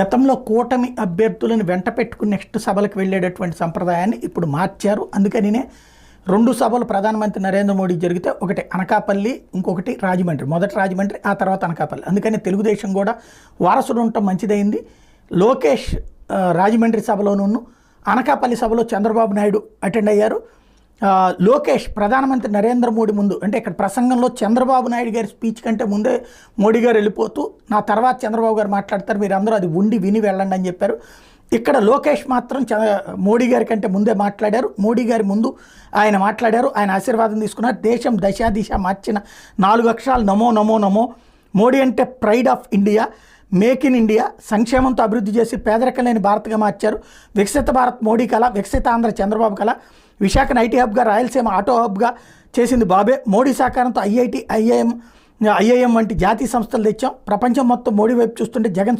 గతంలో కూటమి అభ్యర్థులను వెంట పెట్టుకుని నెక్స్ట్ సభలకు వెళ్ళేటటువంటి సంప్రదాయాన్ని ఇప్పుడు మార్చారు. అందుకనినే రెండు సభలు ప్రధానమంత్రి నరేంద్ర మోడీ జరిగితే ఒకటి అనకాపల్లి ఇంకొకటి రాజమండ్రి. మొదటి రాజమండ్రి ఆ తర్వాత అనకాపల్లి. అందుకని తెలుగుదేశం కూడా వారసుడు ఉండటం మంచిదైంది. లోకేష్ రాజమండ్రి సభలోనూ అనకాపల్లి సభలో చంద్రబాబు నాయుడు అటెండ్ అయ్యారు. లోకేష్ ప్రధానమంత్రి నరేంద్ర మోడీ ముందు అంటే ఇక్కడ ప్రసంగంలో చంద్రబాబు నాయుడు గారి స్పీచ్ కంటే ముందే మోడీ గారు వెళ్ళిపోతూ నా తర్వాత చంద్రబాబు గారు మాట్లాడతారు మీరు అందరూ అది ఉండి విని వెళ్ళండి అని చెప్పారు. ఇక్కడ లోకేష్ మాత్రం చ మోడీ గారి కంటే ముందే మాట్లాడారు. మోడీ గారి ముందు ఆయన మాట్లాడారు. ఆయన ఆశీర్వాదం తీసుకున్నారు. దేశం దశాదిశ మార్చిన నాలుగు అక్షరాలు నమో నమో నమో. మోడీ అంటే pride of India make in India. సంక్షేమంతో అభివృద్ధి చేసి పేదరికం లేని భారత్గా మార్చారు. వికసిత భారత్ మోడీ కళ వికసిత ఆంధ్ర చంద్రబాబు కళ. విశాఖను ఐటీ హబ్గా రాయలసీమ ఆటో హబ్గా చేసింది బాబే. మోడీ సహకారంతో ఐఐటి ఐఐఎం ఐఐఎం వంటి జాతీయ సంస్థలు తెచ్చాం. ప్రపంచం మొత్తం మోడీ వైపు చూస్తుంటే జగన్